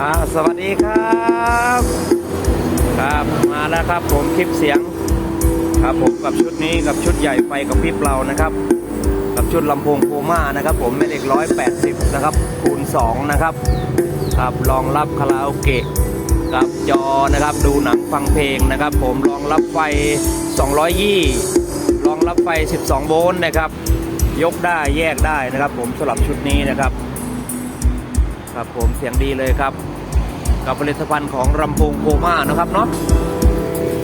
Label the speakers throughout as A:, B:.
A: อ่าสวัสดีครับ ครับมาแล้วครับผมคลิปเสียงครับผมกับชุดนี้กับชุดใหญ่ไฟกับพริบเรานะครับ กับชุดลำโพงโคม่านะครับ ผมแม่เหล็กร้อยแปดสิบนะครับคูณสองนะครับครับรองรับคาราโอเกะกับจอนะครับดูหนังฟังเพลงนะครับ ผมรองรับไฟ200ยี่รองรับไฟ 12 โวลต์นะครับ ยกได้แยกได้นะครับ ผมสำหรับชุดนี้นะครับ ครับผมเสียงดีเลยครับ กับผลิตภัณฑ์ของลำโพงโคม่านะครับเนาะ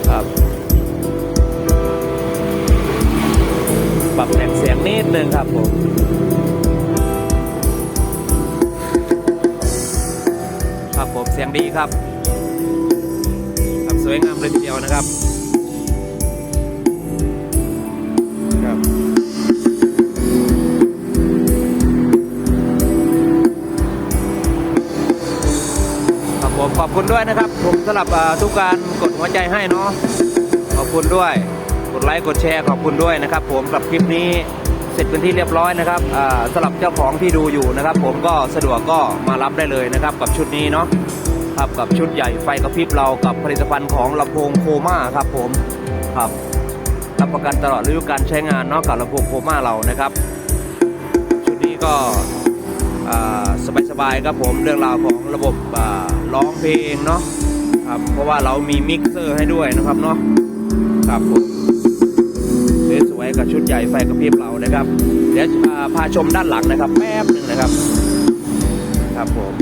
A: ครับปรับแต่งเสียงนิดนึงครับผมครับผมเสียงดีครับครับสวยงามเลยทีเดียวนะครับ ขอบคุณด้วยนะครับ ผมสำหรับทุกการกดหัวใจให้เนาะขอบคุณด้วย กดไลค์กดแชร์ขอบคุณด้วยนะครับ ผมกับคลิปนี้เสร็จเป็นที่เรียบร้อยนะครับสำหรับเจ้าของที่ดูอยู่นะครับ ผมก็สะดวกก็มารับได้เลยนะครับ กับชุดนี้เนาะครับกับชุดใหญ่ไฟกระพริบเรากับผลิตภัณฑ์ของลำโพงโคม่าครับ ผมครับรับประกันตลอดฤดูการใช้งานเนาะกับลำโพงโคม่าเรานะครับ ชุดนี้ก็สบายๆครับผมเรื่องราวของระบบ ร้องเพลงเนาะครับเพราะว่าเรามีมิกเซอร์ให้ด้วยนะครับเนาะครับผมสวยๆกับชุดใหญ่ไฟกระพริบเรานะครับ เดี๋ยวอ่าพาชมด้านหลังนะครับ แป๊บหนึ่งนะครับ ครับผม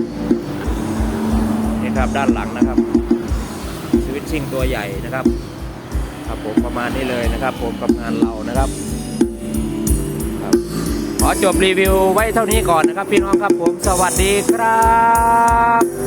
A: นี่ครับด้านหลังนะครับสวิตชิ่งตัวใหญ่นะครับ ครับผมประมาณนี้เลยนะครับ ผมกับงานเรานะครับขอจบรีวิวไว้เท่านี้ก่อนนะครับ พี่น้องครับผมสวัสดีครับ